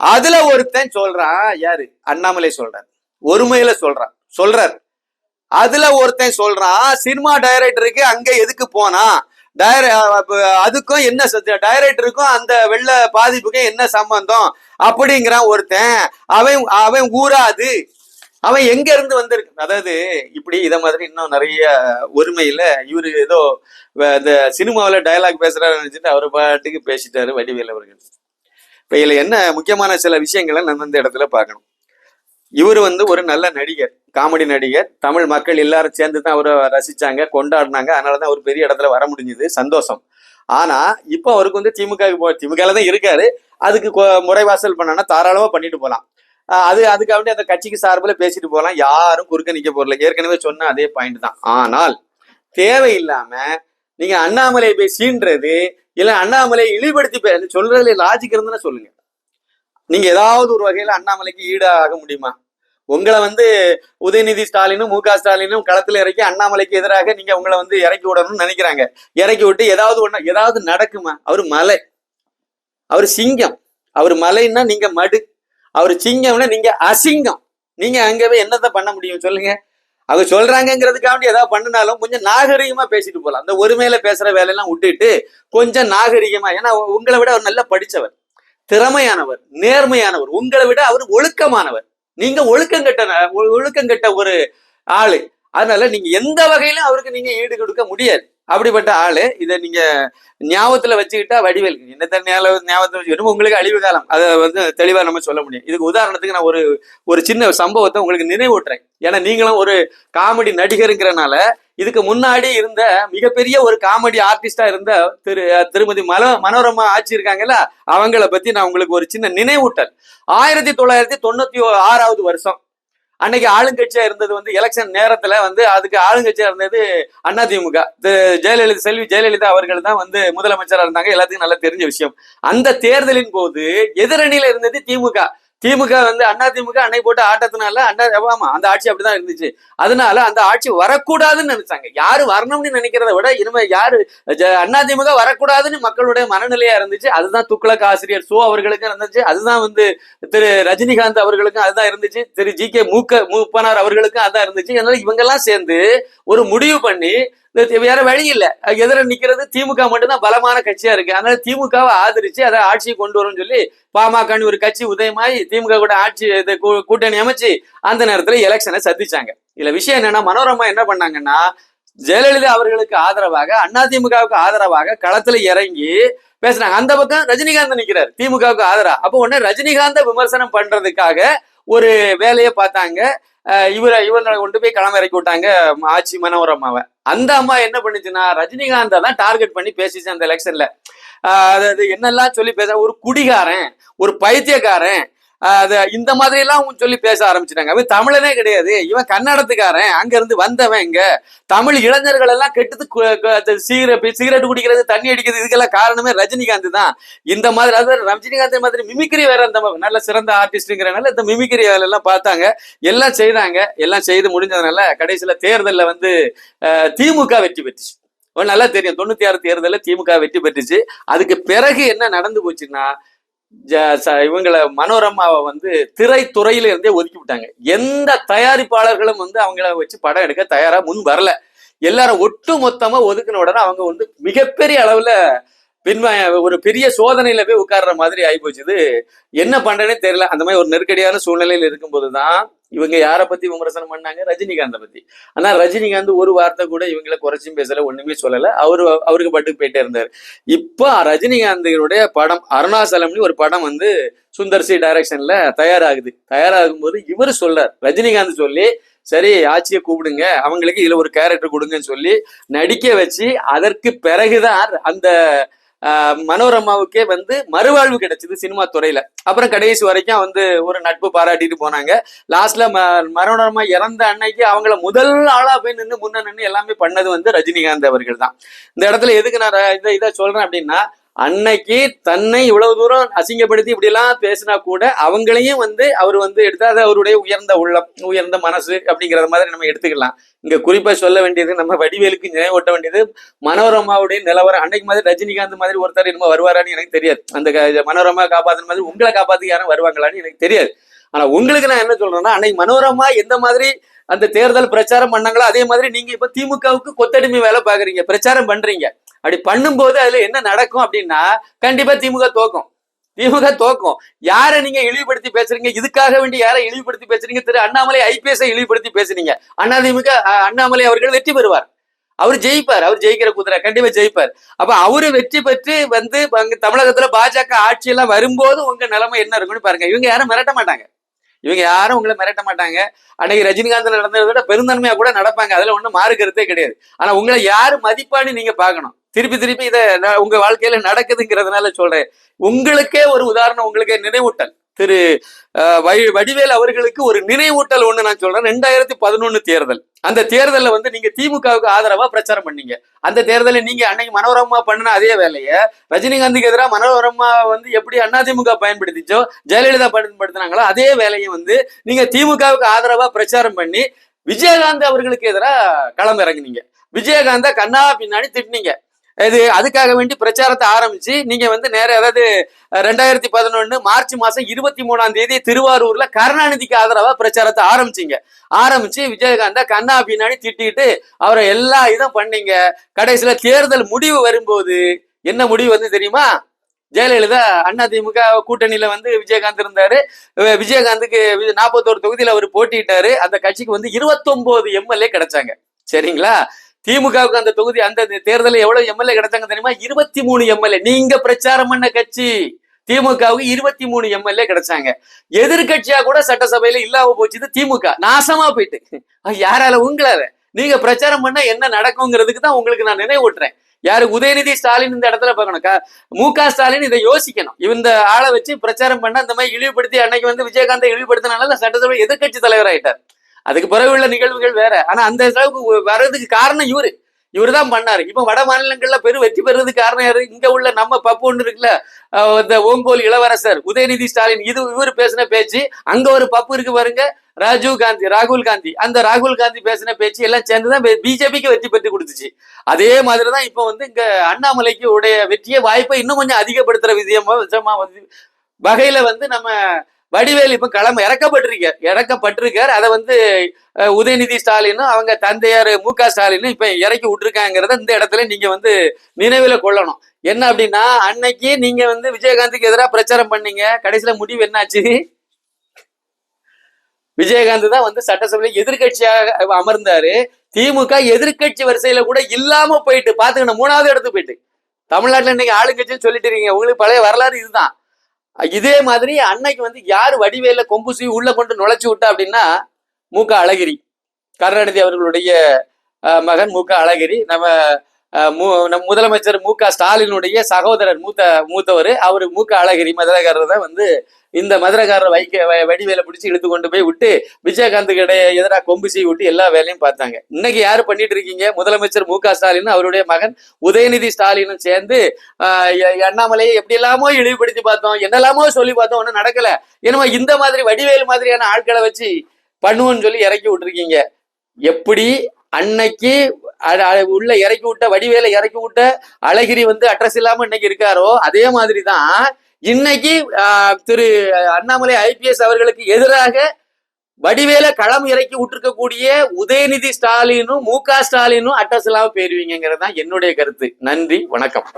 அதுல ஒருத்தன் சொல்றான் யாரு? அண்ணாமலை சொல்றார். ஒருமையில சொல்றான். சொல்றார். அதுல ஒருத்தன் சொல்றான் சினிமா டைரக்டருக்கு அங்க எதுக்கு போனா? டயர் அதுக்கும் என்ன டைரக்டருக்கும் அந்த வெள்ள பாதிப்புக்கும் என்ன சம்பந்தம்? அப்படிங்கிறான் ஒருத்தன். அவன் அவன் ஊராது. அவன் எங்க இருந்து வந்திருக்கு? அதாவது இப்படி இதை மாதிரி இன்னும் நிறைய ஒருமையில இவரு ஏதோ இந்த சினிமாவில் டயலாக் பேசுறாரு நினைச்சிட்டு அவர் பாட்டுக்கு பேசிட்டாரு வடிவேல் அவர்கள். இப்போ இதில் என்ன முக்கியமான சில விஷயங்களை நம்ம இந்த இடத்துல பார்க்கணும். இவர் வந்து ஒரு நல்ல நடிகர் காமெடி நடிகர். தமிழ் மக்கள் எல்லாரும் சேர்ந்து தான் அவரை ரசிச்சாங்க கொண்டாடினாங்க. அதனால தான் அவர் பெரிய இடத்துல வர முடிஞ்சது. சந்தோஷம். ஆனால் இப்போ அவருக்கு வந்து திமுக போ தான் இருக்காரு. அதுக்கு முறைவாசல் பண்ணனா தாராளமாக பண்ணிட்டு போகலாம் அது அதுக்காக அந்த கட்சிக்கு சார்பில் பேசிட்டு போகலாம் யாரும் குறுக்க நிற்க போறல ஏற்கனவே சொன்ன அதே பாயிண்ட் தான். ஆனால் தேவையில்லாம நீங்க அண்ணாமலை போய் சீன்றது இல்ல அண்ணாமலை இழிவுபடுத்தி சொல்றதுல லாஜிக் இருந்துன்னா சொல்லுங்க. நீங்க ஏதாவது ஒரு வகையில அண்ணாமலைக்கு ஈடாக முடியுமா? உங்களை வந்து உதயநிதி ஸ்டாலினும் மு க ஸ்டாலினும் களத்துல இறக்கி அண்ணாமலைக்கு எதிராக நீங்க உங்களை வந்து இறக்கி விடணும்னு நினைக்கிறாங்க. இறக்கி விட்டு ஏதாவது ஒண்ணு ஏதாவது நடக்குமா? அவர் மலை. அவர் சிங்கம். அவர் மலைன்னா நீங்க மடு. அவர் சிங்கம்னா நீங்க அசிங்கம். நீங்க அங்கவே என்னத்தை பண்ண முடியும்? சொல்லுங்க. அவங்க சொல்றாங்கிறதுக்காக ஏதாவது பண்ணினாலும் கொஞ்சம் நாகரிகமா பேசிட்டு போகலாம் அந்த ஒருமையில பேசுற வேலையெல்லாம் விட்டுட்டு கொஞ்சம் நாகரிகமா ஏன்னா உங்களை விட அவர் நல்லா படிச்சவர் திறமையானவர் நேர்மையானவர். உங்களை விட அவர் ஒழுக்கமானவர். நீங்க ஒழுக்கங்கெட்ட ந- ஒழுக்கம் ஒழுக்கங்கெட்ட ஒரு ஆளு. அதனால நீங்க எந்த வகையிலும் அவருக்கு நீங்க ஈடு கொடுக்க முடியாது. அப்படிப்பட்ட ஆளு. இதை நீங்க ஞாபகத்துல வச்சுக்கிட்டா வடிவேல். என்னத்த ஞாபகம் ஞாபகத்துல உங்களுக்கு அழிவு காலம். அதை வந்து தெளிவா நம்ம சொல்ல முடியும். இதுக்கு உதாரணத்துக்கு நான் ஒரு ஒரு சின்ன சம்பவத்தை உங்களுக்கு நினைவூட்டுறேன். ஏன்னா நீங்களும் ஒரு காமெடி நடிகருங்கிறனால இதுக்கு முன்னாடி இருந்த மிகப்பெரிய ஒரு காமெடி ஆர்டிஸ்டா இருந்த திரு திருமதி மல மனோரமா ஆட்சி இருக்காங்கல்ல அவங்கள பத்தி நான் உங்களுக்கு ஒரு சின்ன நினைவூட்டல். ஆயிரத்தி தொள்ளாயிரத்தி தொண்ணூத்தி ஆறாவது வருஷம். அன்னைக்கு ஆளுங்கட்சியா இருந்தது வந்து எலெக்ஷன் நேரத்துல வந்து அதுக்கு ஆளுங்கட்சியா இருந்தது அதிமுக ஜெயலலிதா செல்வி ஜெயலலிதா அவர்கள் தான் வந்து முதலமைச்சரா இருந்தாங்க. எல்லாத்துக்கும் நல்லா தெரிஞ்ச விஷயம். அந்த தேர்தலின் போது எதிரணியில இருந்தது திமுக. திமுக வந்து அண்ணா திமுக அன்னை போட்டு ஆட்டத்தினால அண்ணா ஆமா அந்த ஆட்சி அப்படிதான் இருந்துச்சு. அதனால அந்த ஆட்சி வரக்கூடாதுன்னு நினைச்சாங்க. யாரு வரணும்னு நினைக்கிறத விட இனிமே யாரு ஜ- திமுக வரக்கூடாதுன்னு மக்களுடைய மனநிலையா இருந்துச்சு. அதுதான் துக்ளக் ஆசிரியர் சோ அவர்களுக்கும் இருந்துச்சு. அதுதான் வந்து திரு ரஜினிகாந்த் அவர்களுக்கும் அதுதான் இருந்துச்சு. திரு ஜி கே மூக்க மூப்பனார் அவர்களுக்கும் அதான் இருந்துச்சு. அதனால இவங்க எல்லாம் சேர்ந்து ஒரு முடிவு பண்ணி வேற வழி இல்ல. எதிர நிக்கிறது திமுக மட்டும்தான் பலமான கட்சியா இருக்கு. அதனால திமுகவை ஆதரிச்சு அதை ஆட்சியை கொண்டு வரும்னு சொல்லி பாமகன்னு ஒரு கட்சி உதயமாயி திமுக கூட ஆட்சி கூட்டணி அமைச்சு அந்த நேரத்துல எலெக்ஷனை சந்திச்சாங்க. இதுல விஷயம் என்னன்னா மனோரமா என்ன பண்ணாங்கன்னா ஜெயலலிதா அவர்களுக்கு ஆதரவாக அதிமுகவுக்கு ஆதரவாக களத்துல இறங்கி பேசுனாங்க அந்த பக்கம் ரஜினிகாந்த் நிக்கிறார். திமுகவுக்கு ஆதரவா. அப்போ உடனே ரஜினிகாந்த விமர்சனம் பண்றதுக்காக ஒரு வேலையை பார்த்தாங்க. இவரை இவங்களை கொண்டு போய் களம் இறக்கி விட்டாங்க ஆட்சி மனோரமாவை அந்த அம்மா என்ன பண்ணுச்சுன்னா ரஜினிகாந்தை தான் டார்கெட் பண்ணி பேசிச்சு அந்த எலெக்ஷன்ல அதாவது என்னெல்லாம் சொல்லி பேச ஒரு குடிகாரன் ஒரு பைத்தியக்காரன் இந்த மாதிரி எல்லாம் சொல்லி பேச ஆரம்பிச்சிட்டாங்க. அவன் தமிழனே கிடையாது. இவன் கன்னடத்துக்காரன். அங்க இருந்து வந்தவன் இங்க. தமிழ் இளைஞர்கள் எல்லாம் கெட்டது சிகரெட் குடிக்கிறது தண்ணி அடிக்கிறது இதுக்கெல்லாம் காரணமே ரஜினிகாந்த் தான். இந்த மாதிரி அதாவது ரஜினிகாந்த் மாதிரி மிமிக்ரி வேற அந்த நல்ல சிறந்த ஆர்டிஸ்ட்ங்கிறனால இந்த மிமிக்ரி வேலை எல்லாம் பார்த்தாங்க. எல்லாம் செய்தாங்க. எல்லாம் செய்து முடிஞ்சதுனால கடைசியில தேர்தல்ல வந்து திமுக வெற்றி பெற்றுச்சு. நல்லா தெரியும். தொண்ணூத்தி ஆறு தேர்தலில் திமுக வெற்றி பெற்றுச்சு. அதுக்கு பிறகு என்ன நடந்து போச்சுன்னா இவங்கள மனோரமாவை வந்து திரைத்துறையில இருந்தே ஒதுக்கி விட்டாங்க எந்த தயாரிப்பாளர்களும் வந்து அவங்கள வச்சு படம் எடுக்க தயாரா முன் வரல. எல்லாரும் ஒட்டு மொத்தமா ஒதுக்கின உடனே அவங்க வந்து மிகப்பெரிய அளவுல பின் ஒரு பெரிய சோதனையில போய் உட்கார்ற மாதிரி ஆயிப்போச்சு இது என்ன பண்றேனே தெரியல. அந்த மாதிரி ஒரு நெருக்கடியான சூழ்நிலையில இருக்கும்போது தான் இவங்க யாரை பத்தி விமர்சனம் பண்ணாங்க? ரஜினிகாந்தை பத்தி. ஆனா ரஜினிகாந்த் ஒரு வார்த்தை கூட இவங்கள குறைச்சும் பேசல ஒண்ணுமே சொல்லல. அவரு அவருக்கு பாட்டுக்கு போயிட்டே இருந்தாரு. இப்போ ரஜினிகாந்தினுடைய படம் அருணாசலம்னு ஒரு படம் வந்து சுந்தர் சி டைரக்ஷன்ல தயாராகுது. தயாராகும் போது இவர் சொல்றார் ரஜினிகாந்த் சொல்லி சரி ஆட்சியை கூப்பிடுங்க. அவங்களுக்கு இதுல ஒரு கேரக்டர் கொடுங்கன்னு சொல்லி நடிக்க வச்சு அதற்கு பிறகுதான் அந்த மனோரமாவுக்கே வந்து மறுவாழ்வு கிடைச்சது சினிமா துறையில. அப்புறம் கடைசி வரைக்கும் வந்து ஒரு நட்பு பாராட்டிட்டு போனாங்க. லாஸ்ட்ல ம- மனோரமா இறந்த அன்னைக்கு அவங்கள முதல் ஆளா போய் நின்று முன்ன நின்று எல்லாமே பண்ணது வந்து ரஜினிகாந்த் அவர்கள் தான். இந்த இடத்துல எதுக்கு நான் இதை இதை சொல்றேன் அப்படின்னா அன்னைக்கு தன்னை இவ்வளவு தூரம் அசிங்கப்படுத்தி இப்படி எல்லாம் பேசினா கூட அவங்களையும் வந்து அவர் வந்து எடுத்தா அது அவருடைய உயர்ந்த உள்ளம் உயர்ந்த மனசு அப்படிங்கிற மாதிரி நம்ம எடுத்துக்கலாம். இங்க குறிப்பா சொல்ல வேண்டியது நம்ம வடிவேலுக்கு நினைவூட்ட வேண்டியது மனோரமாவுடைய நிலவரம். அன்னைக்கு மாதிரி ரஜினிகாந்த் மாதிரி ஒருத்தர் என்னமோ வருவாரான்னு எனக்கு தெரியாது. அந்த மனோரமா காப்பாத்துன மாதிரி உங்களை காப்பாத்து யாரும் வருவாங்களான்னு எனக்கு தெரியாது. ஆனா உங்களுக்கு நான் என்ன சொல்றேன்னா அன்னைக்கு மனோரமா எந்த மாதிரி அந்த தேர்தல் பிரச்சாரம் பண்ணாங்களோ அதே மாதிரி நீங்க இப்ப திமுகவுக்கு கொத்தடிமை வேலை பாக்குறீங்க. பிரச்சாரம் பண்றீங்க. அப்படி பண்ணும்போது அதுல என்ன நடக்கும் அப்படின்னா கண்டிப்பா திமுக தோக்கும். திமுக தோக்கும். யாரை நீங்க இழிவுபடுத்தி பேசுறீங்க? இதுக்காக வேண்டி யாரை இழிவுபடுத்தி பேசுறீங்க? திரு அண்ணாமலை ஐபிஎஸ் இழிவுபடுத்தி பேசுறீங்க அதிமுக அண்ணாமலை அவர்கள் வெற்றி பெறுவார். அவர் ஜெயிப்பார். அவர் ஜெயிக்கிற குதிரை கண்டிப்பா ஜெயிப்பார். அப்ப அவரு வெற்றி பெற்று வந்து அங்க தமிழகத்துல பாஜக ஆட்சி எல்லாம் வரும்போது உங்க நிலைமை என்ன இருக்கும்னு பாருங்க. இவங்க யாரும் மிரட்ட மாட்டாங்க. இவங்க யாரும் உங்களை மிரட்ட மாட்டாங்க. அன்னைக்கு ரஜினிகாந்த் நடந்ததை விட பெருந்தன்மையா கூட நடப்பாங்க. அதுல ஒண்ணும் மாறு கிடையாது. ஆனா உங்களை யாரு மதிப்பான்னு நீங்க பாக்கணும் திருப்பி திருப்பி இதை நான் உங்க வாழ்க்கையில நடக்குதுங்கிறதுனால சொல்றேன். உங்களுக்கே ஒரு உதாரணம் உங்களுக்கே நினைவூட்டல். திரு வடி- வடிவேல் அவர்களுக்கு ஒரு நினைவூட்டல் ஒண்ணு நான் சொல்றேன். ரெண்டாயிரத்தி பதினொன்னு தேர்தல். அந்த தேர்தலில் வந்து நீங்க திமுகவுக்கு ஆதரவா பிரச்சாரம் பண்ணீங்க. அந்த தேர்தலில் நீங்க அன்னைக்கு மனோரமா பண்ணின அதே வேலையை ரஜினிகாந்துக்கு எதிராக மனோரமா வந்து எப்படி அதிமுக பயன்படுத்திச்சோ ஜெயலலிதா பயன்படுத்தினாங்களோ அதே வேலையை வந்து நீங்க திமுகவுக்கு ஆதரவா பிரச்சாரம் பண்ணி விஜயகாந்த் அவர்களுக்கு எதிராக களம் இறங்குனீங்க விஜயகாந்த கண்ணா பின்னாடி திட்டினீங்க. இது அதுக்காக வேண்டி பிரச்சாரத்தை ஆரம்பிச்சு நீங்க வந்து நேர அதாவது ரெண்டாயிரத்தி பதினொன்னு மார்ச் மாசம் இருபத்தி மூணாம் தேதி திருவாரூர்ல கருணாநிதிக்கு ஆதரவா பிரச்சாரத்தை ஆரம்பிச்சீங்க. ஆரம்பிச்சு விஜயகாந்த கண்ணா பின்னாடி திட்டிட்டு அவரை எல்லா இதும் பண்ணீங்க. கடைசியில தேர்தல் முடிவு வரும்போது என்ன முடிவு வந்து தெரியுமா? ஜெயலலிதா அதிமுக கூட்டணியில வந்து விஜயகாந்த் இருந்தாரு. விஜயகாந்துக்கு நாற்பத்தோரு தொகுதியில அவர் போட்டிட்டாரு அந்த கட்சிக்கு வந்து இருபத்தொன்பது எம்எல்ஏ கிடைச்சாங்க. சரிங்களா? திமுகவுக்கு அந்த தொகுதி அந்த தேர்தலில் எவ்வளவு எம்எல்ஏ கிடைச்சாங்க தெரியுமா? இருபத்தி மூணு எம்எல்ஏ. நீங்க பிரச்சாரம் பண்ண கட்சி. திமுகவுக்கு இருபத்தி மூணு எம்எல்ஏ கிடைச்சாங்க. எதிர்கட்சியா கூட சட்டசபையில இல்லாம போச்சுது திமுக. நாசமா போயிட்டு. யாரால? உங்களால. நீங்க பிரச்சாரம் பண்ணா என்ன நடக்குங்கிறதுக்கு தான் உங்களுக்கு நான் நினைவூட்டுறேன். யாரு? உதயநிதி ஸ்டாலின் இந்த இடத்துல பார்க்கணும். மு க ஸ்டாலின் இதை யோசிக்கணும். இந்த ஆளை வச்சு பிரச்சாரம் பண்ண இந்த மாதிரி இழிவுபடுத்தி அன்னைக்கு வந்து விஜயகாந்தை இழிவுபடுத்தினால சட்டசபை எதிர்கட்சி தலைவர் ஆயிட்டார். அதுக்கு பிறகு உள்ள நிகழ்வுகள் வேற. ஆனா அந்த அளவுக்கு வர்றதுக்கு காரணம் இவரு. இவரு தான் பண்ணாரு. இப்ப வட மாநிலங்கள்ல பெரும் வெற்றி பெறதுக்கு காரணம் யாரு? இங்க உள்ள நம்ம பப்பு ஒண்ணு இருக்குல்ல இந்த ஓங்கோல் இளவரசர் உதயநிதி ஸ்டாலின். இது இவர் பேசின பேச்சு அங்க ஒரு பப்பு இருக்கு பாருங்க ராஜீவ் காந்தி ராகுல் காந்தி. அந்த ராகுல் காந்தி பேசின பேச்சு எல்லாம் சேர்ந்துதான் பிஜேபிக்கு வெற்றி பெற்று கொடுத்துச்சு. அதே மாதிரிதான் இப்ப வந்து இங்க அண்ணாமலைக்கு உடைய வெற்றியை வாய்ப்பை இன்னும் கொஞ்சம் அதிகப்படுத்துற விஷயமா விஷயமா வந்து வகையில வந்து நம்ம வடிவேல் இப்ப களம் இறக்கப்பட்டிருக்க இறக்கப்பட்டிருக்கார். அதை வந்து உதயநிதி ஸ்டாலினும் அவங்க தந்தையார் மு க ஸ்டாலினும் இப்ப இறக்கி விட்டுருக்காங்கிறத இந்த இடத்துல நீங்க வந்து நினைவுல கொள்ளணும். என்ன அப்படின்னா அன்னைக்கு நீங்க வந்து விஜயகாந்துக்கு எதிராக பிரச்சாரம் பண்ணீங்க. கடைசியில முடிவு என்னாச்சு? விஜயகாந்த் தான் வந்து சட்டசபையில எதிர்க்கட்சியாக அமர்ந்தாரு. திமுக எதிர்க்கட்சி வரிசையில கூட இல்லாம போயிட்டு பாத்துக்கணும் மூணாவது இடத்துக்கு போயிட்டு. தமிழ்நாட்டில் இன்னைக்கு ஆளுங்கட்சின்னு சொல்லிட்டு இருக்கீங்க. உங்களுக்கு பழைய வரலாறு இதுதான். இதே மாதிரி அன்னைக்கு வந்து யார் வடிவேல கொம்பு சீ உள்ள கொண்டு நுழைச்சு விட்டா அப்படின்னா மு க அழகிரி. கருணாநிதி அவர்களுடைய மகன் மு க அழகிரி. நம்ம நம் முதலமைச்சர் மு க ஸ்டாலினுடைய சகோதரர் மூத்த மூத்தவர். அவர் மு க அழகிரி மதுரகாரர் தான் வந்து இந்த மதுரகாரரை வைக்க வ- வடிவேல பிடிச்சி இழுத்து கொண்டு போய் விட்டு விஜயகாந்துக்கு இடைய எதிராக கொம்பு செய்ய விட்டு எல்லா வேலையும் பார்த்தாங்க. இன்னைக்கு யாரு பண்ணிட்டு இருக்கீங்க? முதலமைச்சர் மு க ஸ்டாலின் அவருடைய மகன் உதயநிதி ஸ்டாலினும் சேர்ந்து அண்ணாமலையை எப்படி எல்லாமோ இழிவுபடுத்தி பார்த்தோம். என்னெல்லாமோ சொல்லி பார்த்தோம். ஒன்றும் நடக்கல. என்னமோ இந்த மாதிரி வடிவேல் மாதிரியான ஆட்களை வச்சு பண்ணுவோன்னு சொல்லி இறக்கி விட்டுருக்கீங்க. எப்படி அன்னைக்கு உள்ள இறக்கி விட்ட வடிவேல இறக்கி விட்ட அழகிரி வந்து அட்ரஸ் இல்லாம இன்னைக்கு இருக்காரோ அதே மாதிரி தான் இன்னைக்கு ஆஹ், திரு அண்ணாமலை ஐபிஎஸ் அவர்களுக்கு எதிராக வடிவேல களம் இறக்கி விட்டுருக்கக்கூடிய உதயநிதி ஸ்டாலினும் மு க ஸ்டாலினும் அட்ரஸ் இல்லாம போயிருவீங்கிறது தான் என்னுடைய கருத்து. நன்றி வணக்கம்.